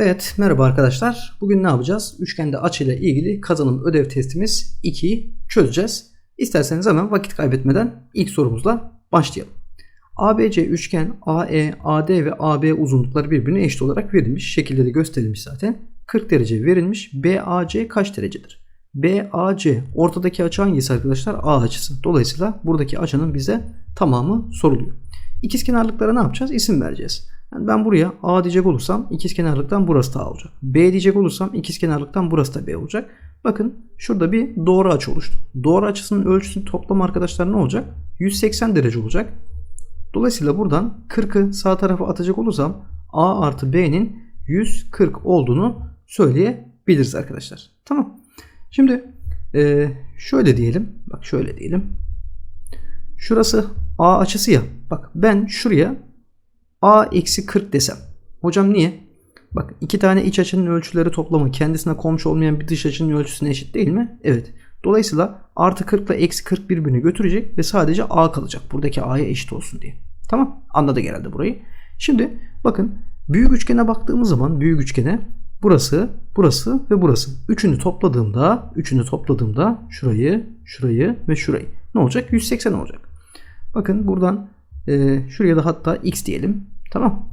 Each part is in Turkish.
Evet merhaba arkadaşlar. Bugün ne yapacağız? Üçgende açı ile ilgili kazanım ödev testimiz 2'yi çözeceğiz. İsterseniz hemen vakit kaybetmeden ilk sorumuzla başlayalım. ABC üçgen AE, AD ve AB uzunlukları birbirine eşit olarak verilmiş. Şekilde de gösterilmiş zaten. 40 derece verilmiş. BAC kaç derecedir? BAC ortadaki açı hangisi arkadaşlar? A açısı. Dolayısıyla buradaki açının bize tamamı soruluyor. İkizkenarlıklara ne yapacağız? İsim vereceğiz. Yani ben buraya A diyecek olursam ikizkenarlıktan burası da A olacak. B diyecek olursam ikizkenarlıktan burası da B olacak. Bakın şurada bir doğru açı oluştu. Doğru açısının ölçüsünün toplam arkadaşlar ne olacak? 180 derece olacak. Dolayısıyla buradan 40'ı sağ tarafa atacak olursam A artı B'nin 140 olduğunu söyleyebiliriz arkadaşlar. Tamam. Şimdi e, şöyle diyelim. Bak şöyle diyelim. Şurası A açısı ya. Bak ben şuraya A eksi 40 desem. Hocam niye? Bak iki tane iç açının ölçüleri toplamı kendisine komşu olmayan bir dış açının ölçüsüne eşit değil mi? Evet. Dolayısıyla artı 40 ile eksi 40 birbirini götürecek ve sadece A kalacak. Buradaki A'ya eşit olsun diye. Tamam. Anladık herhalde burayı. Şimdi bakın büyük üçgene baktığımız zaman büyük üçgene burası, burası ve burası. Üçünü topladığımda, üçünü topladığımda şurayı, şurayı ve şurayı. Ne olacak? 180 olacak. Bakın buradan e, şuraya da hatta x diyelim. Tamam.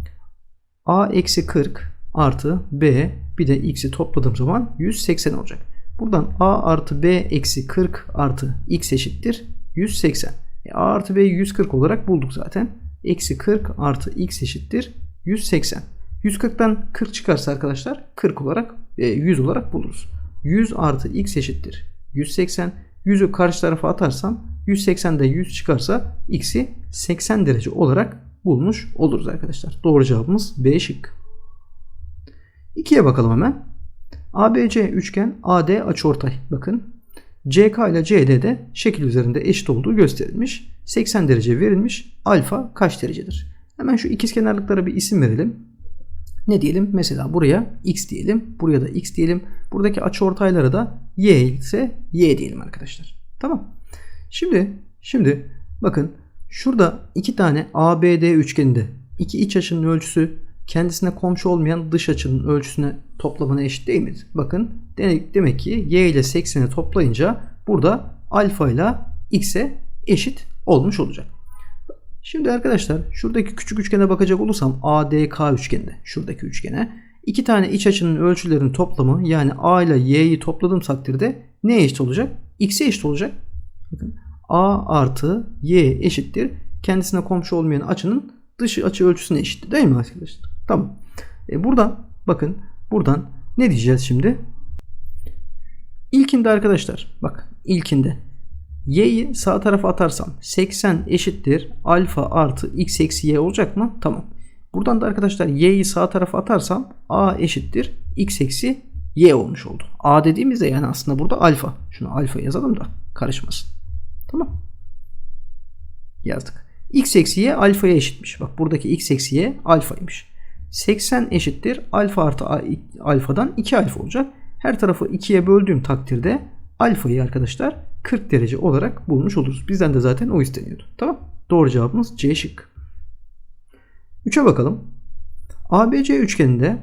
A eksi 40 artı B bir de x'i topladığım zaman 180 olacak. Buradan A artı B eksi 40 artı x eşittir 180. E, A artı B'yi 140 olarak bulduk zaten. Eksi 40 artı x eşittir 180. 140'tan 40 çıkarsa arkadaşlar 40 olarak e, 100 olarak buluruz. 100 artı x eşittir 180. 100'ü karşı tarafa atarsam 180'de 100 çıkarsa x'i 80 derece olarak bulmuş oluruz arkadaşlar. Doğru cevabımız B şık. 2'ye bakalım hemen. ABC üçgen AD açıortay. Bakın CK ile CD de şekil üzerinde eşit olduğu gösterilmiş. 80 derece verilmiş. Alfa kaç derecedir? Hemen şu ikizkenarlıklara bir isim verelim. Ne diyelim? Mesela buraya x diyelim. Buraya da x diyelim. Buradaki açıortaylara da y ise y diyelim arkadaşlar. Tamam. Şimdi şimdi bakın şurada iki tane ABD üçgeninde iki iç açının ölçüsü kendisine komşu olmayan dış açının ölçüsüne toplamına eşit değil midir? Bakın demek, ki y ile 80'i toplayınca burada alfa ile x'e eşit olmuş olacak. Şimdi arkadaşlar şuradaki küçük üçgene bakacak olursam ADK üçgeninde şuradaki üçgene iki tane iç açının ölçülerinin toplamı yani A ile Y'yi topladığım takdirde ne eşit olacak? X'e eşit olacak. Bakın A artı Y eşittir. Kendisine komşu olmayan açının dış açı ölçüsüne eşittir. Değil mi arkadaşlar? Tamam. E buradan bakın buradan ne diyeceğiz şimdi? İlkinde arkadaşlar bak ilkinde y'yi sağ tarafa atarsam 80 eşittir alfa artı x eksi y olacak mı? Tamam. Buradan da arkadaşlar y'yi sağ tarafa atarsam a eşittir x eksi y olmuş oldu. a dediğimizde yani aslında burada alfa. Şunu alfa yazalım da karışmasın. Tamam. Yazdık. x eksi y alfaya eşitmiş. Bak buradaki x eksi y alfaymış. 80 eşittir alfa artı alfadan 2 alfa olacak. Her tarafı 2'ye böldüğüm takdirde alfayı arkadaşlar 40 derece olarak bulmuş oluruz. Bizden de zaten o isteniyordu. Tamam. Doğru cevabımız C şık. 3'e bakalım. ABC üçgeninde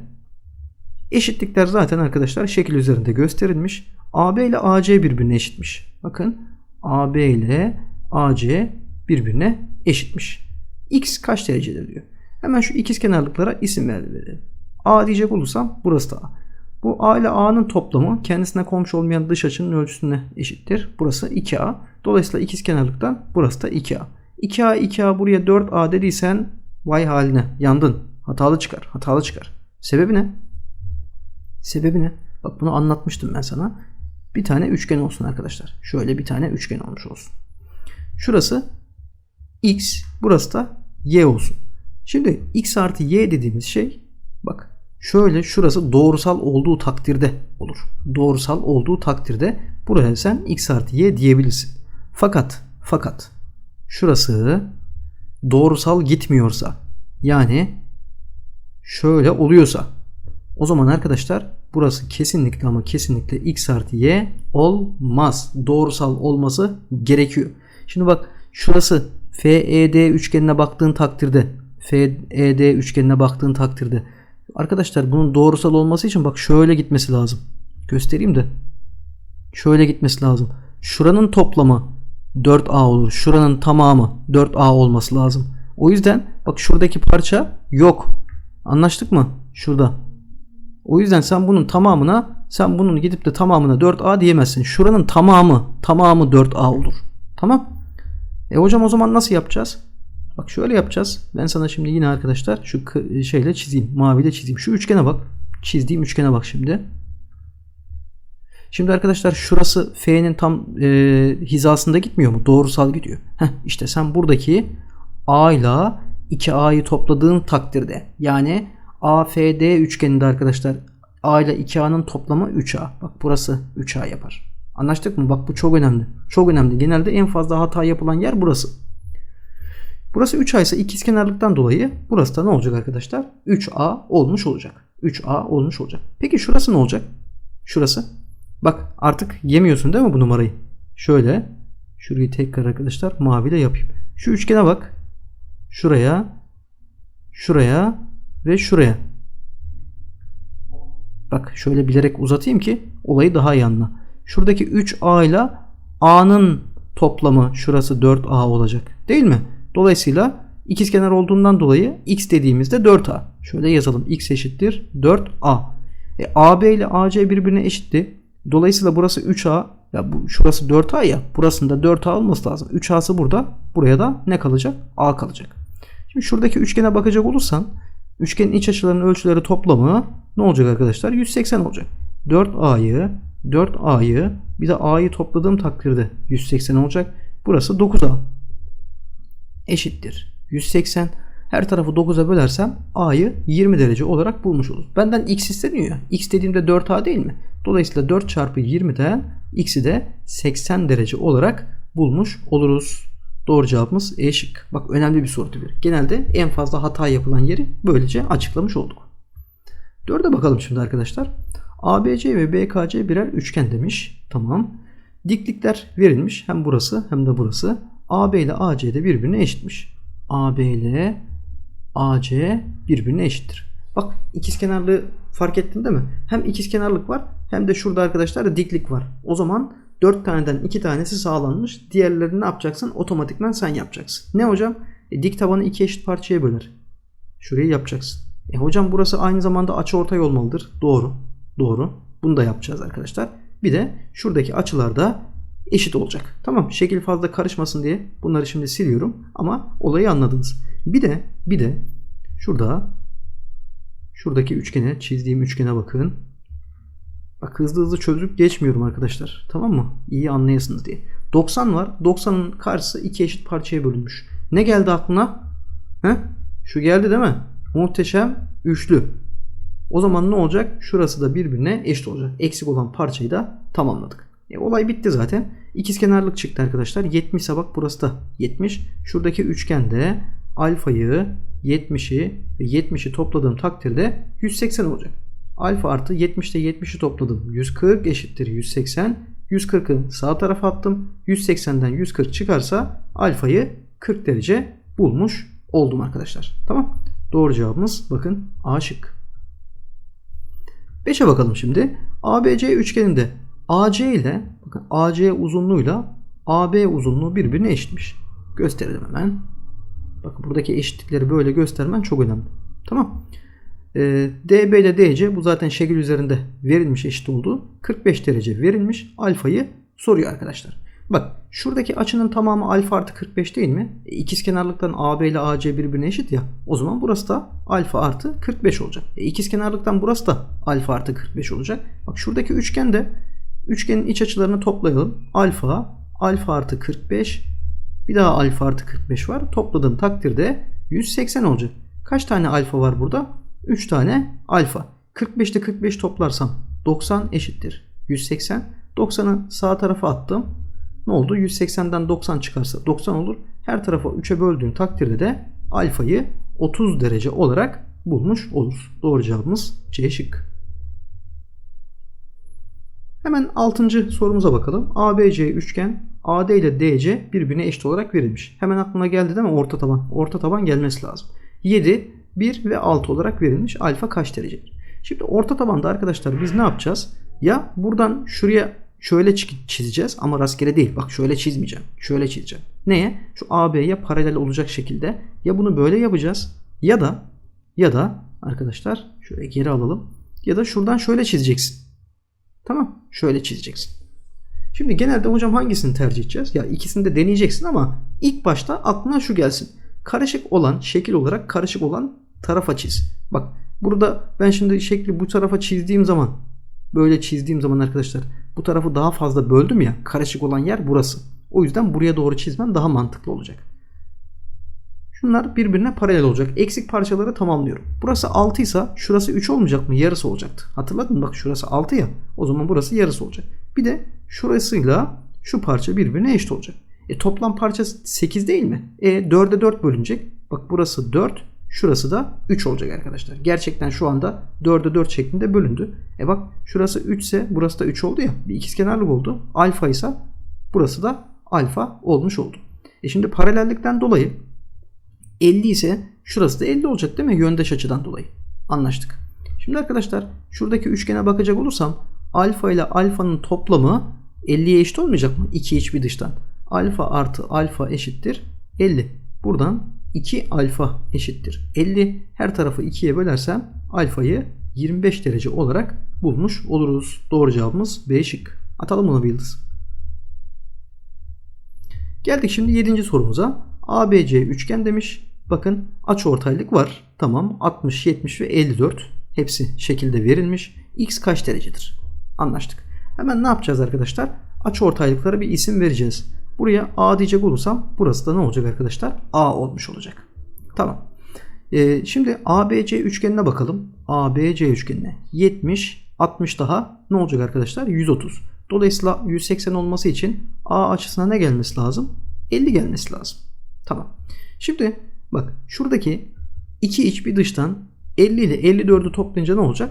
eşitlikler zaten arkadaşlar şekil üzerinde gösterilmiş. AB ile AC birbirine eşitmiş. Bakın AB ile AC birbirine eşitmiş. X kaç derecedir diyor. Hemen şu ikizkenarlıklara isim verelim. A diyecek olursam burası da A. Bu A ile A'nın toplamı kendisine komşu olmayan dış açının ölçüsüne eşittir. Burası 2A. Dolayısıyla ikizkenarlıktan burası da 2A. 2A 2A buraya 4A dediysen vay haline yandın. Hatalı çıkar. Hatalı çıkar. Sebebi ne? Sebebi ne? Bak bunu anlatmıştım ben sana. Bir tane üçgen olsun arkadaşlar. Şöyle bir tane üçgen olmuş olsun. Şurası X. Burası da Y olsun. Şimdi X artı Y dediğimiz şey bak şöyle şurası doğrusal olduğu takdirde olur. Doğrusal olduğu takdirde buraya sen x artı y diyebilirsin. Fakat fakat şurası doğrusal gitmiyorsa yani şöyle oluyorsa o zaman arkadaşlar burası kesinlikle ama kesinlikle x artı y olmaz. Doğrusal olması gerekiyor. Şimdi bak şurası FED üçgenine baktığın takdirde FED üçgenine baktığın takdirde Arkadaşlar bunun doğrusal olması için bak şöyle gitmesi lazım. Göstereyim de. Şöyle gitmesi lazım. Şuranın toplamı 4A olur. Şuranın tamamı 4A olması lazım. O yüzden bak şuradaki parça yok. Anlaştık mı? Şurada. O yüzden sen bunun tamamına sen bunun gidip de tamamına 4A diyemezsin. Şuranın tamamı tamamı 4A olur. Tamam? E hocam o zaman nasıl yapacağız? Bak şöyle yapacağız. Ben sana şimdi yine arkadaşlar şu şeyle çizeyim. Maviyle çizeyim. Şu üçgene bak. Çizdiğim üçgene bak şimdi. Şimdi arkadaşlar şurası F'nin tam e, hizasında gitmiyor mu? Doğrusal gidiyor. Heh, işte sen buradaki A ile 2A'yı topladığın takdirde yani AFD üçgeninde arkadaşlar A ile 2A'nın toplamı 3A. Bak burası 3A yapar. Anlaştık mı? Bak bu çok önemli. Çok önemli. Genelde en fazla hata yapılan yer burası. Burası 3A ise ikizkenarlıktan dolayı burası da ne olacak arkadaşlar? 3A olmuş olacak. 3A olmuş olacak. Peki şurası ne olacak? Şurası. Bak artık yemiyorsun değil mi bu numarayı? Şöyle. Şurayı tekrar arkadaşlar maviyle yapayım. Şu üçgene bak. Şuraya. Şuraya. Ve şuraya. Bak şöyle bilerek uzatayım ki olayı daha iyi anla. Şuradaki 3A ile A'nın toplamı şurası 4A olacak. Değil mi? Dolayısıyla ikizkenar olduğundan dolayı x dediğimizde 4A. Şöyle yazalım. x eşittir 4A. E, AB ile AC birbirine eşitti. Dolayısıyla burası 3A. Ya bu şurası 4A ya. Burasında 4A olması lazım. 3A'sı burada. Buraya da ne kalacak? A kalacak. Şimdi şuradaki üçgene bakacak olursan üçgenin iç açılarının ölçüleri toplamı ne olacak arkadaşlar? 180 olacak. 4A'yı 4A'yı bir de A'yı topladığım takdirde 180 olacak. Burası 9A eşittir. 180 her tarafı 9'a bölersem A'yı 20 derece olarak bulmuş oluruz. Benden X isteniyor ya. X dediğimde 4A değil mi? Dolayısıyla 4 çarpı 20'den X'i de 80 derece olarak bulmuş oluruz. Doğru cevabımız E şık. Bak önemli bir soru türü. Genelde en fazla hata yapılan yeri böylece açıklamış olduk. 4'e bakalım şimdi arkadaşlar. ABC ve BKC birer üçgen demiş. Tamam. Diklikler verilmiş. Hem burası hem de burası. AB ile AC de birbirine eşitmiş. AB ile AC birbirine eşittir. Bak ikizkenarlığı fark ettin değil mi? Hem ikizkenarlık var hem de şurada arkadaşlar diklik var. O zaman 4 taneden 2 tanesi sağlanmış. Diğerlerini ne yapacaksın? Otomatikman sen yapacaksın. Ne hocam? E, dik tabanı iki eşit parçaya böler. Şurayı yapacaksın. E hocam burası aynı zamanda açı ortay olmalıdır. Doğru. Doğru. Bunu da yapacağız arkadaşlar. Bir de şuradaki açılar da eşit olacak. Tamam şekil fazla karışmasın diye bunları şimdi siliyorum ama olayı anladınız. Bir de bir de şurada şuradaki üçgene çizdiğim üçgene bakın. Bak hızlı hızlı çözüp geçmiyorum arkadaşlar. Tamam mı? İyi anlayasınız diye. 90 var. 90'ın karşısı iki eşit parçaya bölünmüş. Ne geldi aklına? He? Şu geldi değil mi? Muhteşem üçlü. O zaman ne olacak? Şurası da birbirine eşit olacak. Eksik olan parçayı da tamamladık. E, olay bitti zaten. İkizkenarlık çıktı arkadaşlar. 70 ise bak burası da 70. Şuradaki üçgende alfayı 70'i ve 70'i topladığım takdirde 180 olacak. Alfa artı 70 ile 70'i topladım. 140 eşittir 180. 140'ı sağ tarafa attım. 180'den 140 çıkarsa alfayı 40 derece bulmuş oldum arkadaşlar. Tamam. Doğru cevabımız bakın A şık. 5'e bakalım şimdi. ABC üçgeninde AC ile bakın AC uzunluğuyla AB uzunluğu birbirine eşitmiş. Gösterelim hemen. Bakın buradaki eşitlikleri böyle göstermen çok önemli. Tamam. Ee, DB ile DC bu zaten şekil üzerinde verilmiş eşit olduğu 45 derece verilmiş. Alfayı soruyor arkadaşlar. Bak şuradaki açının tamamı alfa artı 45 değil mi? E, İkizkenarlıktan AB ile AC birbirine eşit ya. O zaman burası da alfa artı 45 olacak. E, İkizkenarlıktan burası da alfa artı 45 olacak. Bak şuradaki üçgen de üçgenin iç açılarını toplayalım. Alfa, alfa artı 45 bir daha alfa artı 45 var. Topladığım takdirde 180 olacak. Kaç tane alfa var burada? 3 tane alfa. 45 ile 45 toplarsam 90 eşittir. 180. 90'ı sağ tarafa attım. Ne oldu? 180'den 90 çıkarsa 90 olur. Her tarafa 3'e böldüğüm takdirde de alfayı 30 derece olarak bulmuş oluruz. Doğru cevabımız C şık. Hemen 6. sorumuza bakalım. ABC üçgen AD ile DC birbirine eşit olarak verilmiş. Hemen aklına geldi değil mi? Orta taban. Orta taban gelmesi lazım. 7 1 ve 6 olarak verilmiş. Alfa kaç derecedir? Şimdi orta tabanda arkadaşlar biz ne yapacağız? Ya buradan şuraya şöyle çizeceğiz ama rastgele değil. Bak şöyle çizmeyeceğim. Şöyle çizeceğim. Neye? Şu AB'ye paralel olacak şekilde. Ya bunu böyle yapacağız ya da ya da arkadaşlar şöyle geri alalım. Ya da şuradan şöyle çizeceksin. Tamam. Şöyle çizeceksin. Şimdi genelde hocam hangisini tercih edeceğiz? Ya ikisini de deneyeceksin ama ilk başta aklına şu gelsin. Karışık olan şekil olarak karışık olan tarafa çiz. Bak burada ben şimdi şekli bu tarafa çizdiğim zaman böyle çizdiğim zaman arkadaşlar bu tarafı daha fazla böldüm ya karışık olan yer burası. O yüzden buraya doğru çizmem daha mantıklı olacak. Şunlar birbirine paralel olacak. Eksik parçaları tamamlıyorum. Burası 6 ise şurası 3 olmayacak mı? Yarısı olacaktı. Hatırladın mı? Bak şurası 6 ya. O zaman burası yarısı olacak. Bir de şurasıyla şu parça birbirine eşit olacak. E toplam parça 8 değil mi? E 4'e 4 bölünecek. Bak burası 4, şurası da 3 olacak arkadaşlar. Gerçekten şu anda 4'e 4 şeklinde bölündü. E bak şurası 3 ise burası da 3 oldu ya. Bir ikizkenarlık oldu. Alfa ise burası da alfa olmuş oldu. E şimdi paralellikten dolayı 50 ise şurası da 50 olacak değil mi? Yöndeş açıdan dolayı. Anlaştık. Şimdi arkadaşlar şuradaki üçgene bakacak olursam alfa ile alfanın toplamı 50'ye eşit olmayacak mı? 2 iç bir dıştan. Alfa artı alfa eşittir 50. Buradan 2 alfa eşittir 50. Her tarafı 2'ye bölersem alfayı 25 derece olarak bulmuş oluruz. Doğru cevabımız B şık. Atalım bunu bir yıldız. Geldik şimdi 7. sorumuza. ABC üçgen demiş. Bakın aç ortaylık var. Tamam 60, 70 ve 54 hepsi şekilde verilmiş. X kaç derecedir? Anlaştık. Hemen ne yapacağız arkadaşlar? Aç ortaylıklara bir isim vereceğiz. Buraya A diyecek olursam burası da ne olacak arkadaşlar? A olmuş olacak. Tamam. Ee, şimdi ABC üçgenine bakalım. ABC üçgenine 70, 60 daha ne olacak arkadaşlar? 130. Dolayısıyla 180 olması için A açısına ne gelmesi lazım? 50 gelmesi lazım. Tamam. Şimdi bak şuradaki iki iç bir dıştan 50 ile 54'ü toplayınca ne olacak?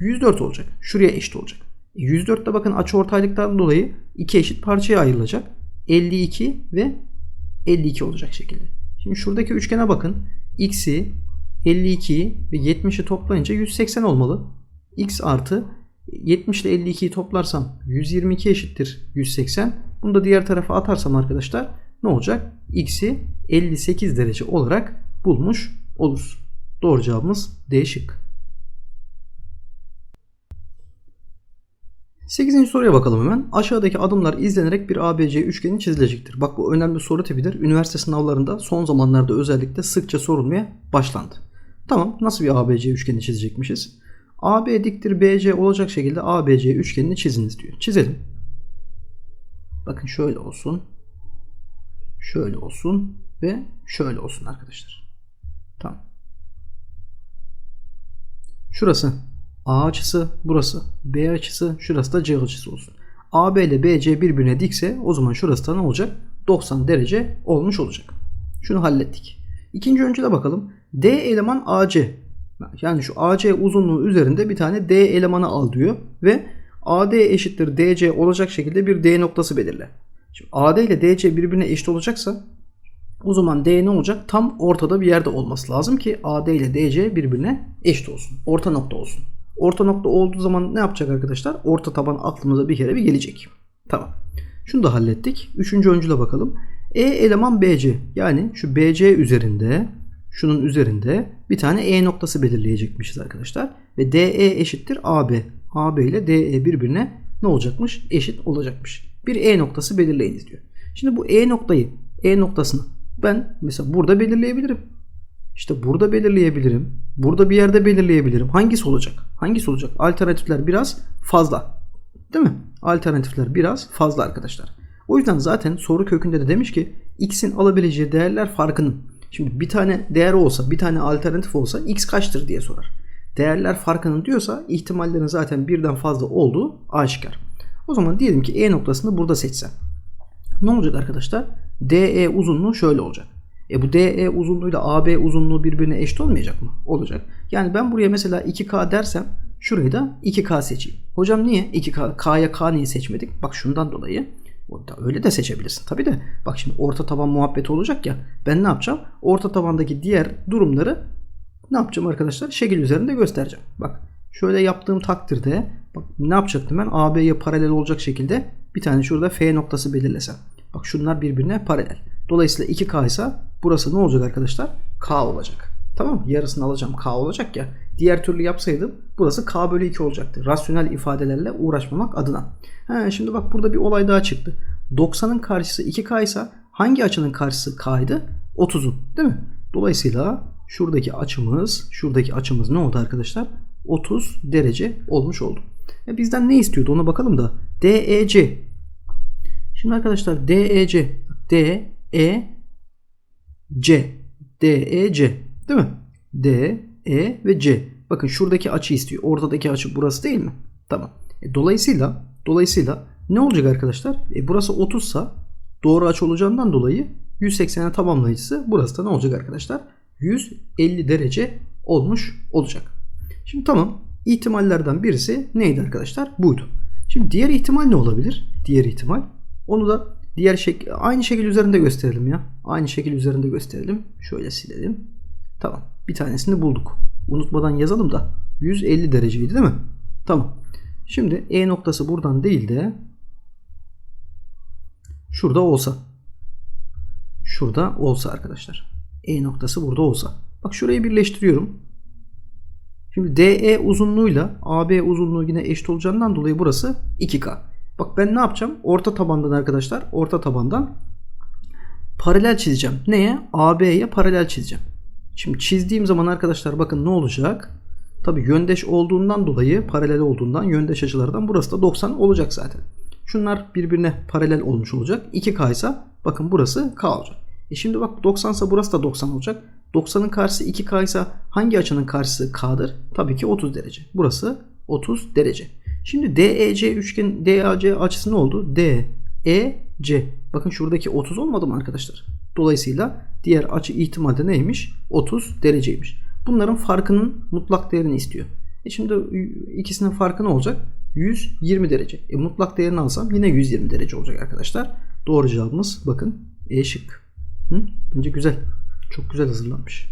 104 olacak. Şuraya eşit olacak. 104'te bakın açı ortaylıktan dolayı iki eşit parçaya ayrılacak. 52 ve 52 olacak şekilde. Şimdi şuradaki üçgene bakın. X'i 52 ve 70'i toplayınca 180 olmalı. X artı 70 ile 52'yi toplarsam 122 eşittir 180. Bunu da diğer tarafa atarsam arkadaşlar ne olacak? X'i 58 derece olarak bulmuş oluruz. Doğru cevabımız D şık. 8. soruya bakalım hemen. Aşağıdaki adımlar izlenerek bir ABC üçgeni çizilecektir. Bak bu önemli soru tipidir. Üniversite sınavlarında son zamanlarda özellikle sıkça sorulmaya başlandı. Tamam nasıl bir ABC üçgeni çizecekmişiz? AB diktir BC olacak şekilde ABC üçgenini çiziniz diyor. Çizelim. Bakın şöyle olsun. Şöyle olsun ve şöyle olsun arkadaşlar. Tamam. Şurası A açısı, burası B açısı, şurası da C açısı olsun. AB ile BC birbirine dikse o zaman şurası da ne olacak? 90 derece olmuş olacak. Şunu hallettik. İkinci öncüde bakalım. D eleman AC. Yani şu AC uzunluğu üzerinde bir tane D elemanı al diyor. Ve AD eşittir DC olacak şekilde bir D noktası belirle. Şimdi AD ile DC birbirine eşit olacaksa o zaman D ne olacak? Tam ortada bir yerde olması lazım ki AD ile DC birbirine eşit olsun. Orta nokta olsun. Orta nokta olduğu zaman ne yapacak arkadaşlar? Orta taban aklımıza bir kere bir gelecek. Tamam. Şunu da hallettik. Üçüncü öncüle bakalım. E eleman BC. Yani şu BC üzerinde şunun üzerinde bir tane E noktası belirleyecekmişiz arkadaşlar. Ve DE eşittir AB. AB ile DE birbirine ne olacakmış? Eşit olacakmış. Bir E noktası belirleyiniz diyor. Şimdi bu E noktayı, E noktasını ben mesela burada belirleyebilirim. İşte burada belirleyebilirim. Burada bir yerde belirleyebilirim. Hangisi olacak? Hangisi olacak? Alternatifler biraz fazla. Değil mi? Alternatifler biraz fazla arkadaşlar. O yüzden zaten soru kökünde de demiş ki x'in alabileceği değerler farkının. Şimdi bir tane değer olsa, bir tane alternatif olsa x kaçtır diye sorar. Değerler farkının diyorsa ihtimallerin zaten birden fazla olduğu aşikar. O zaman diyelim ki E noktasını burada seçsem. Ne olacak arkadaşlar? DE uzunluğu şöyle olacak. E bu DE uzunluğuyla AB uzunluğu birbirine eşit olmayacak mı? Olacak. Yani ben buraya mesela 2K dersem şurayı da 2K seçeyim. Hocam niye 2K? K'ya K niye seçmedik? Bak şundan dolayı. Öyle de seçebilirsin. Tabi de bak şimdi orta taban muhabbeti olacak ya. Ben ne yapacağım? Orta tabandaki diğer durumları ne yapacağım arkadaşlar? Şekil üzerinde göstereceğim. Bak şöyle yaptığım takdirde bak ne yapacaktım ben? AB'ye paralel olacak şekilde bir tane şurada F noktası belirlesem. Bak şunlar birbirine paralel. Dolayısıyla 2K ise burası ne olacak arkadaşlar? K olacak. Tamam? Yarısını alacağım K olacak ya. Diğer türlü yapsaydım burası K bölü 2 olacaktı. Rasyonel ifadelerle uğraşmamak adına. He, şimdi bak burada bir olay daha çıktı. 90'ın karşısı 2K ise hangi açının karşısı K'ydı? 30'un değil mi? Dolayısıyla şuradaki açımız, şuradaki açımız ne oldu arkadaşlar? 30 derece olmuş oldu. E bizden ne istiyordu ona bakalım da. DEC. Şimdi arkadaşlar DEC, D, E, C. DEC değil mi? D, E ve C. Bakın şuradaki açı istiyor. Ortadaki açı burası değil mi? Tamam. E, dolayısıyla dolayısıyla ne olacak arkadaşlar? E, burası 30 sa doğru açı olacağından dolayı 180'e tamamlayıcısı burası da ne olacak arkadaşlar? 150 derece olmuş olacak. Şimdi tamam. ihtimallerden birisi neydi arkadaşlar? Buydu. Şimdi diğer ihtimal ne olabilir? Diğer ihtimal. Onu da diğer şekil aynı şekil üzerinde gösterelim ya. Aynı şekil üzerinde gösterelim. Şöyle silelim. Tamam. Bir tanesini bulduk. Unutmadan yazalım da 150 dereceydi değil mi? Tamam. Şimdi E noktası buradan değil de şurada olsa. Şurada olsa arkadaşlar. E noktası burada olsa. Bak şurayı birleştiriyorum. Şimdi DE uzunluğuyla AB uzunluğu yine eşit olacağından dolayı burası 2K. Bak ben ne yapacağım? Orta tabandan arkadaşlar. Orta tabandan paralel çizeceğim. Neye? AB'ye paralel çizeceğim. Şimdi çizdiğim zaman arkadaşlar bakın ne olacak? Tabi yöndeş olduğundan dolayı paralel olduğundan yöndeş açılardan burası da 90 olacak zaten. Şunlar birbirine paralel olmuş olacak. 2K ise bakın burası K olacak. E şimdi bak 90 ise burası da 90 olacak. 90'ın karşısı 2K ise hangi açının karşısı K'dır? Tabii ki 30 derece. Burası 30 derece. Şimdi DEC üçgen DAC açısı ne oldu? DEC. Bakın şuradaki 30 olmadı mı arkadaşlar? Dolayısıyla diğer açı ihtimalde neymiş? 30 dereceymiş. Bunların farkının mutlak değerini istiyor. E şimdi ikisinin farkı ne olacak? 120 derece. E mutlak değerini alsam yine 120 derece olacak arkadaşlar. Doğru cevabımız bakın E şık. Hı? Bence güzel. Çok güzel hazırlanmış.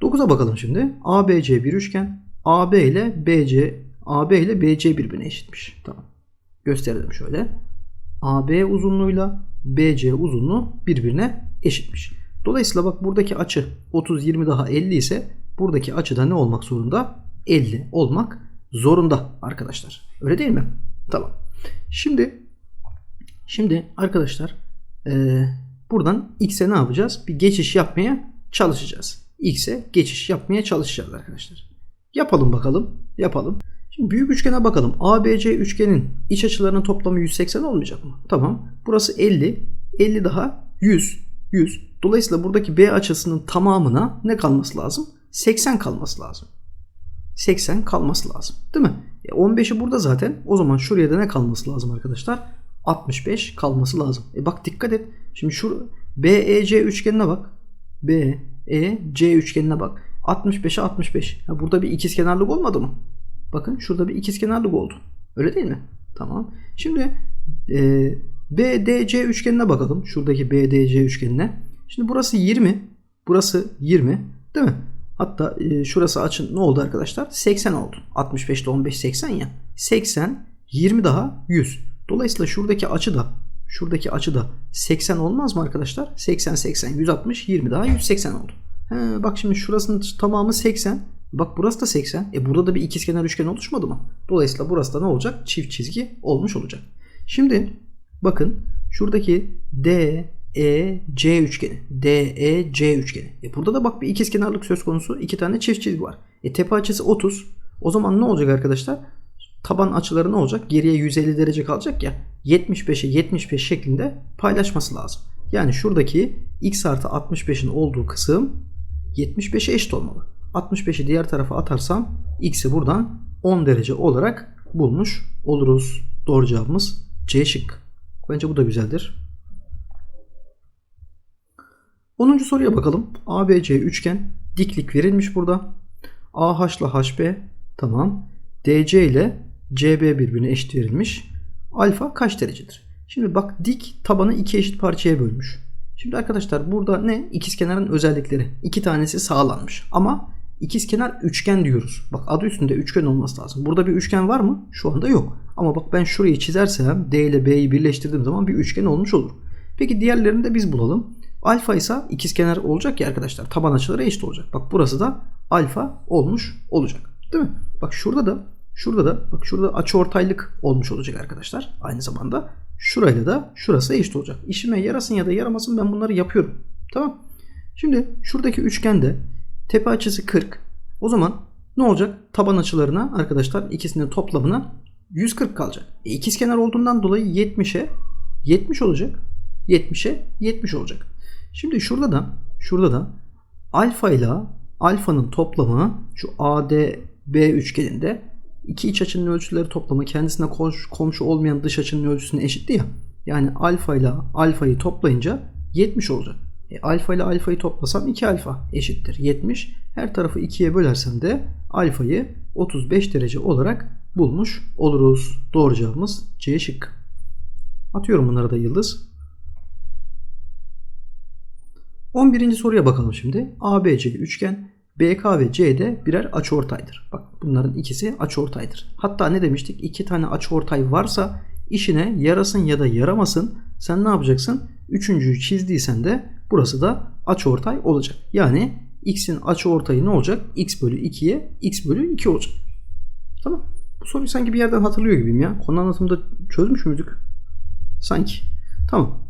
9'a bakalım şimdi. ABC bir üçgen. AB ile BC AB ile BC birbirine eşitmiş. Tamam. Gösterelim şöyle. AB uzunluğuyla BC uzunluğu birbirine eşitmiş. Dolayısıyla bak buradaki açı 30 20 daha 50 ise buradaki açı da ne olmak zorunda? 50 olmak zorunda arkadaşlar. Öyle değil mi? Tamam. Şimdi şimdi arkadaşlar e, buradan x'e ne yapacağız? Bir geçiş yapmaya çalışacağız. x'e geçiş yapmaya çalışacağız arkadaşlar. Yapalım bakalım. Yapalım. Şimdi büyük üçgene bakalım. ABC üçgenin iç açılarının toplamı 180 olmayacak mı? Tamam. Burası 50. 50 daha 100. 100. Dolayısıyla buradaki B açısının tamamına ne kalması lazım? 80 kalması lazım. 80 kalması lazım. Değil mi? E 15'i burada zaten. O zaman şuraya da ne kalması lazım arkadaşlar? 65 kalması lazım. E bak dikkat et. Şimdi şu BEC üçgenine bak. BEC üçgenine bak. 65'e 65. Ya burada bir ikizkenarlık olmadı mı? Bakın şurada bir ikizkenarlık oldu. Öyle değil mi? Tamam. Şimdi e, BDC üçgenine bakalım. Şuradaki BDC üçgenine. Şimdi burası 20. Burası 20. Değil mi? Hatta e, şurası açın ne oldu arkadaşlar? 80 oldu. 65 ile 15 80 ya. 80 20 daha 100. Dolayısıyla şuradaki açı da şuradaki açı da 80 olmaz mı arkadaşlar? 80 80 160 20 daha 180 oldu. Bak şimdi şurasının tamamı 80. Bak burası da 80. E burada da bir ikizkenar üçgen oluşmadı mı? Dolayısıyla burası da ne olacak? Çift çizgi olmuş olacak. Şimdi bakın şuradaki D, E, C üçgeni. D, E, C üçgeni. E burada da bak bir ikizkenarlık söz konusu. iki tane çift çizgi var. E tepe açısı 30. O zaman ne olacak arkadaşlar? Taban açıları ne olacak? Geriye 150 derece kalacak ya. 75'e 75 şeklinde paylaşması lazım. Yani şuradaki x artı 65'in olduğu kısım 75'e eşit olmalı. 65'i diğer tarafa atarsam x'i buradan 10 derece olarak bulmuş oluruz. Doğru cevabımız C şık. Bence bu da güzeldir. 10. soruya bakalım. ABC üçgen diklik verilmiş burada. AH ile HB tamam. DC ile CB birbirine eşit verilmiş. Alfa kaç derecedir? Şimdi bak dik tabanı iki eşit parçaya bölmüş. Şimdi arkadaşlar burada ne? İkizkenarın özellikleri. İki tanesi sağlanmış. Ama ikizkenar üçgen diyoruz. Bak adı üstünde üçgen olması lazım. Burada bir üçgen var mı? Şu anda yok. Ama bak ben şurayı çizersem D ile B'yi birleştirdiğim zaman bir üçgen olmuş olur. Peki diğerlerini de biz bulalım. Alfa ise ikizkenar olacak ya arkadaşlar. Taban açıları eşit olacak. Bak burası da alfa olmuş olacak. Değil mi? Bak şurada da şurada da bak şurada açıortaylık olmuş olacak arkadaşlar. Aynı zamanda şurayla da şurası eşit olacak. İşime yarasın ya da yaramasın ben bunları yapıyorum. Tamam. Şimdi şuradaki üçgende tepe açısı 40. O zaman ne olacak? Taban açılarına arkadaşlar ikisinin toplamına 140 kalacak. E, ikizkenar olduğundan dolayı 70'e 70 olacak. 70'e 70 olacak. Şimdi şurada da şurada da alfa ile alfanın toplamı şu ADB üçgeninde iki iç açının ölçüleri toplamı kendisine komşu olmayan dış açının ölçüsüne eşitti ya. Yani alfa ile alfayı toplayınca 70 olacak. E, alfa ile alfayı toplasam 2 alfa eşittir 70. Her tarafı 2'ye bölersem de alfayı 35 derece olarak bulmuş oluruz. Doğru cevabımız C şık. Atıyorum bunlara da yıldız. 11. soruya bakalım şimdi. ABC üçgen BK ve CD birer açıortaydır. Bak bunların ikisi açıortaydır. Hatta ne demiştik? İki tane açıortay varsa işine yarasın ya da yaramasın sen ne yapacaksın? Üçüncüyü çizdiysen de burası da açıortay olacak. Yani x'in açıortayı ne olacak? x bölü 2'ye x bölü 2 olacak. Tamam. Bu soruyu sanki bir yerden hatırlıyor gibiyim ya. Konu anlatımında çözmüş müydük? Sanki. Tamam.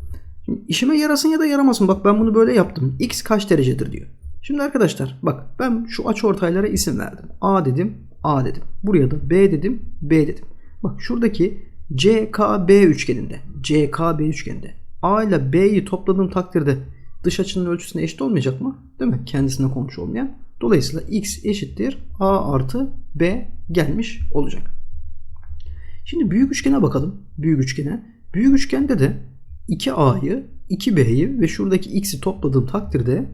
Şimdi işime yarasın ya da yaramasın. Bak ben bunu böyle yaptım. X kaç derecedir diyor. Şimdi arkadaşlar bak ben şu açı ortaylara isim verdim. A dedim, A dedim. Buraya da B dedim, B dedim. Bak şuradaki CKB üçgeninde, CKB üçgeninde A ile B'yi topladığım takdirde dış açının ölçüsüne eşit olmayacak mı? Değil mi? Kendisine komşu olmayan. Dolayısıyla X eşittir A artı B gelmiş olacak. Şimdi büyük üçgene bakalım. Büyük üçgene. Büyük üçgende de 2A'yı, 2B'yi ve şuradaki X'i topladığım takdirde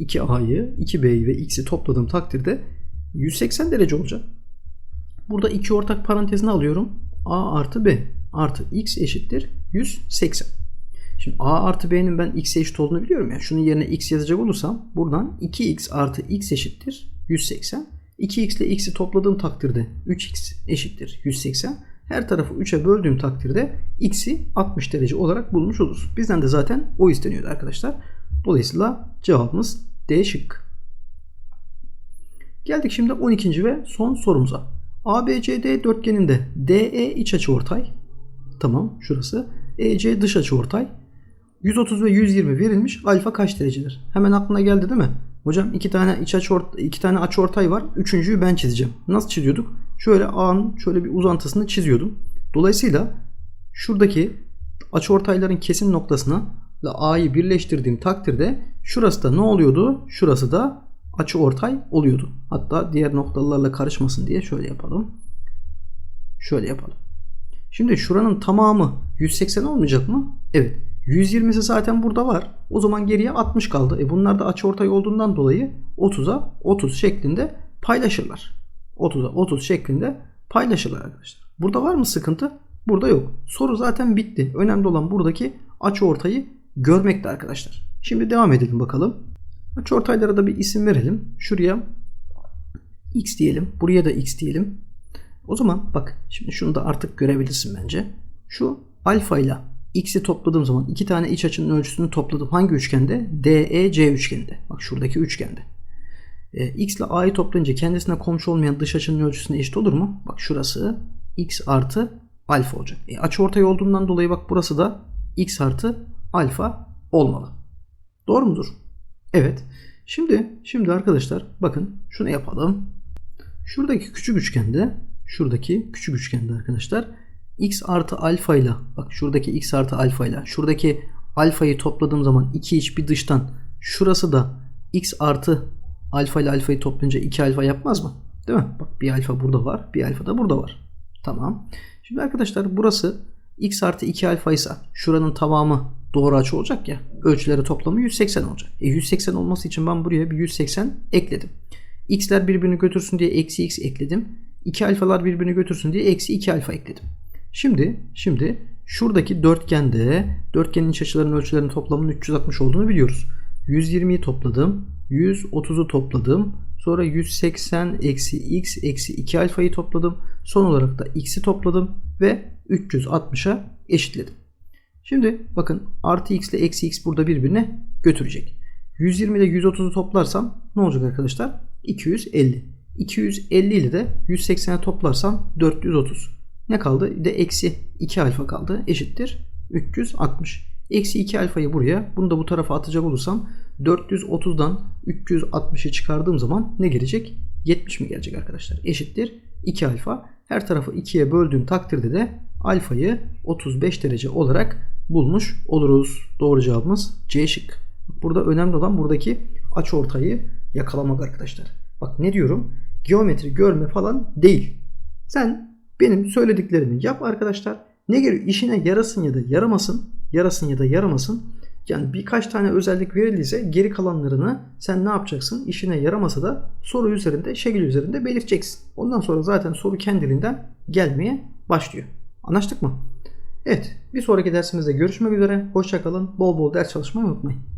2A'yı, 2B'yi ve X'i topladığım takdirde 180 derece olacak. Burada iki ortak parantezine alıyorum. A artı B artı X eşittir 180. Şimdi A artı B'nin ben X'e eşit olduğunu biliyorum ya. Şunun yerine X yazacak olursam buradan 2X artı X eşittir 180. 2X ile X'i topladığım takdirde 3X eşittir 180. Her tarafı 3'e böldüğüm takdirde X'i 60 derece olarak bulmuş oluruz. Bizden de zaten o isteniyordu arkadaşlar. Dolayısıyla cevabımız D şık. Geldik şimdi 12. ve son sorumuza. ABCD dörtgeninde DE iç açı ortay. Tamam şurası. EC dış açı ortay. 130 ve 120 verilmiş. Alfa kaç derecedir? Hemen aklına geldi değil mi? Hocam iki tane iç açı ortay, iki tane açı ortay var. Üçüncüyü ben çizeceğim. Nasıl çiziyorduk? Şöyle A'nın şöyle bir uzantısını çiziyordum. Dolayısıyla şuradaki açı ortayların kesim noktasına ile A'yı birleştirdiğim takdirde şurası da ne oluyordu? Şurası da açı ortay oluyordu. Hatta diğer noktalarla karışmasın diye şöyle yapalım. Şöyle yapalım. Şimdi şuranın tamamı 180 olmayacak mı? Evet. 120'si zaten burada var. O zaman geriye 60 kaldı. E bunlar da açı ortay olduğundan dolayı 30'a 30 şeklinde paylaşırlar. 30'a 30 şeklinde paylaşırlar arkadaşlar. Burada var mı sıkıntı? Burada yok. Soru zaten bitti. Önemli olan buradaki açı ortayı görmekte arkadaşlar. Şimdi devam edelim bakalım. Açı ortaylara da bir isim verelim. Şuraya x diyelim. Buraya da x diyelim. O zaman bak şimdi şunu da artık görebilirsin bence. Şu alfa ile x'i topladığım zaman iki tane iç açının ölçüsünü topladım. Hangi üçgende? DEC üçgeninde. Bak şuradaki üçgende. E, x ile a'yı toplayınca kendisine komşu olmayan dış açının ölçüsüne eşit olur mu? Bak şurası x artı alfa olacak. E, açı ortay olduğundan dolayı bak burası da x artı alfa olmalı. Doğru mudur? Evet. Şimdi şimdi arkadaşlar bakın şunu yapalım. Şuradaki küçük üçgende şuradaki küçük üçgende arkadaşlar x artı alfa ile bak şuradaki x artı alfa ile şuradaki alfayı topladığım zaman iki iç bir dıştan şurası da x artı alfa ile alfayı toplayınca 2 alfa yapmaz mı? Değil mi? Bak bir alfa burada var. Bir alfa da burada var. Tamam. Şimdi arkadaşlar burası x artı 2 alfa ise şuranın tamamı doğru açı olacak ya. Ölçüleri toplamı 180 olacak. E 180 olması için ben buraya bir 180 ekledim. x'ler birbirini götürsün diye eksi x ekledim. 2 alfalar birbirini götürsün diye eksi 2 alfa ekledim. Şimdi şimdi şuradaki dörtgende dörtgenin iç açılarının ölçülerinin toplamının 360 olduğunu biliyoruz. 120'yi topladım. 130'u topladım. Sonra 180 eksi x eksi 2 alfayı topladım. Son olarak da x'i topladım ve 360'a eşitledim. Şimdi bakın artı x ile eksi x burada birbirine götürecek. 120 ile 130'u toplarsam ne olacak arkadaşlar? 250. 250 ile de 180'e toplarsam 430. Ne kaldı? De eksi 2 alfa kaldı. Eşittir 360. Eksi 2 alfayı buraya. Bunu da bu tarafa atacak olursam 430'dan 360'ı çıkardığım zaman ne gelecek? 70 mi gelecek arkadaşlar? Eşittir 2 alfa. Her tarafı 2'ye böldüğüm takdirde de alfayı 35 derece olarak bulmuş oluruz. Doğru cevabımız C şık. Burada önemli olan buradaki aç ortayı yakalamak arkadaşlar. Bak ne diyorum? Geometri görme falan değil. Sen benim söylediklerimi yap arkadaşlar. Ne gerekiyor? İşine yarasın ya da yaramasın. Yarasın ya da yaramasın. Yani birkaç tane özellik verildiyse geri kalanlarını sen ne yapacaksın? İşine yaramasa da soru üzerinde, şekil üzerinde belirteceksin. Ondan sonra zaten soru kendiliğinden gelmeye başlıyor. Anlaştık mı? Evet. Bir sonraki dersimizde görüşmek üzere. Hoşçakalın. Bol bol ders çalışmayı unutmayın.